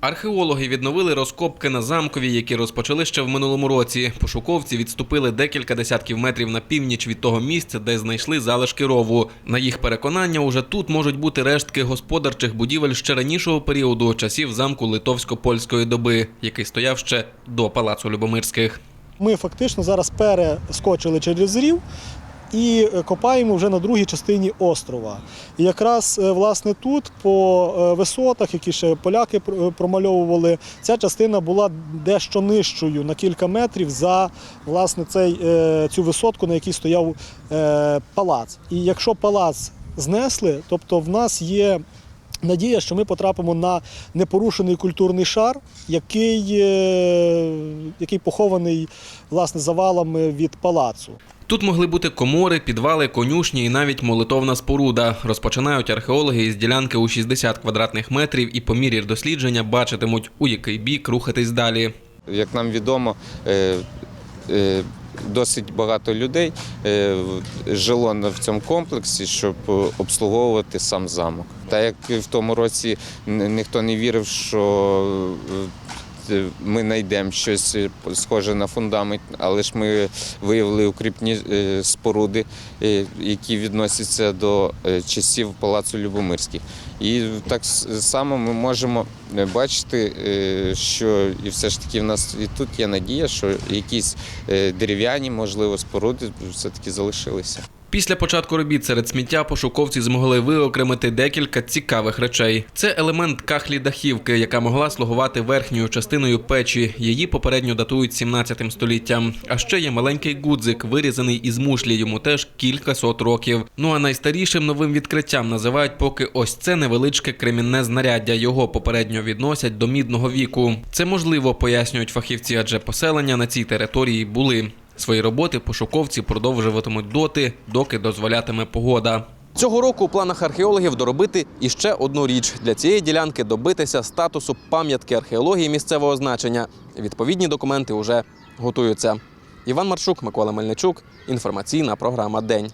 Археологи відновили розкопки на замковій, які розпочали ще в минулому році. Пошуковці відступили декілька десятків метрів на північ від того місця, де знайшли залишки рову. На їх переконання, уже тут можуть бути рештки господарчих будівель ще ранішого періоду часів замку литовсько-польської доби, який стояв ще до палацу Любомирських. Ми фактично зараз перескочили через рів і е, копаємо вже на другій частині острова. І якраз е, власне тут, по е, висотах, які ще поляки пр- промальовували, ця частина була дещо нижчою на кілька метрів за власне цей, цю висотку, на якій стояв палац. І якщо палац знесли, тобто в нас є. Надія, що ми потрапимо на непорушений культурний шар, який, який похований власне завалами від палацу. Тут могли бути комори, підвали, конюшні і навіть молитовна споруда. Розпочинають археологи із ділянки у 60 квадратних метрів і по мірі дослідження бачитимуть, у який бік рухатись далі. Як нам відомо, е, е, досить багато людей е, жило в цьому комплексі, щоб обслуговувати сам замок. Та як в тому році ніхто не вірив, що ми знайдемо щось е, схоже на фундамент, але ж ми виявили укріпні е, споруди, е, які відносяться до е, часів палацу Любомирських. І так само ми можемо е, бачити, е, що і все ж таки в нас і тут є надія, що якісь е, дерев'яні, можливо, споруди все-таки залишилися. Після початку робіт серед сміття пошуковці змогли виокремити декілька цікавих речей. Це елемент кахлі дахівки, яка могла слугувати верхньою частиною печі. Її попередньо датують 17 століттям. А ще є маленький гудзик, вирізаний із мушлі. Йому теж кілька сот років. Ну а найстарішим новим відкриттям називають поки ось це невеличке кремінне знаряддя. Його попередньо відносять до мідного віку. Це можливо, пояснюють фахівці, адже поселення на цій території були. Свої роботи пошуковці продовжуватимуть доти, доки дозволятиме погода. Цього року у планах археологів доробити іще одну річ для цієї ділянки добитися статусу пам'ятки археології місцевого значення. Відповідні документи вже готуються. Іван Маршук, Микола Мельничук. Інформаційна програма День.